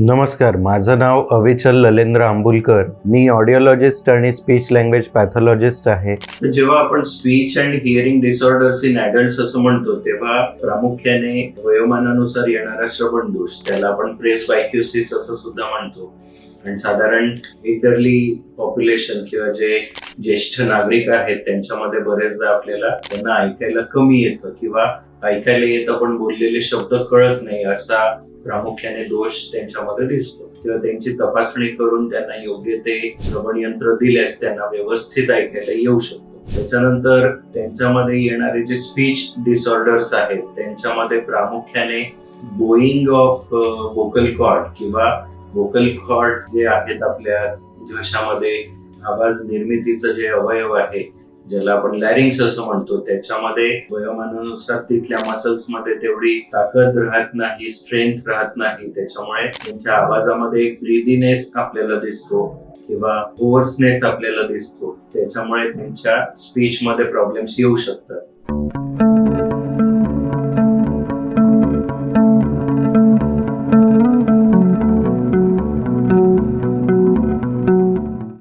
नमस्कार माझं नाव अविचल ललेंद्र आंबुलकर. मी ऑडिओलॉजिस्ट आणि स्पीच लँग्वेज पॅथॉलॉजिस्ट आहे. तर जेव्हा आपण speech and hearing disorders in adult असं म्हणतो तेव्हा प्रामुख्याने वयोमानानुसार येणारा श्रवण दोष त्याला आपण प्रेस बायक्युसिस असं सुद्धा म्हणतो. आणि साधारण इतरली पॉप्युलेशन किंवा जे ज्येष्ठ नागरिक आहेत त्यांच्यामध्ये बरेचदा आपल्याला त्यांना ऐकायला कमी येतं किंवा ऐकायला येतं पण बोललेले शब्द कळत नाही असा प्रामुख्याने दोष त्यांच्यामध्ये दिसतो. किंवा त्यांची तपासणी करून त्यांना योग्य ते श्रवण यंत्र दिल्यास त्यांना व्यवस्थित ऐकायला येऊ शकतो. त्याच्यानंतर त्यांच्यामध्ये येणारे जे स्पीच डिसऑर्डर्स आहेत त्यांच्यामध्ये प्रामुख्याने बोईंग ऑफ वोकल कॉर्ड किंवा वोकल कॉर्ड जे आहेत आपल्या घशामध्ये आवाज निर्मितीचं जे अवयव आहे ज्याला आपण लॅरिंग्स असं म्हणतो त्याच्यामध्ये वयोमानानुसार तिथल्या मसल्समध्ये तेवढी ताकद राहत नाही स्ट्रेंथ राहत नाही. त्याच्यामुळे त्यांच्या आवाजामध्ये एक ब्रिदीनेस आपल्याला दिसतो किंवा ओव्हर्सनेस आपल्याला दिसतो. त्याच्यामुळे त्यांच्या स्पीच मध्ये प्रॉब्लेम्स येऊ शकतात.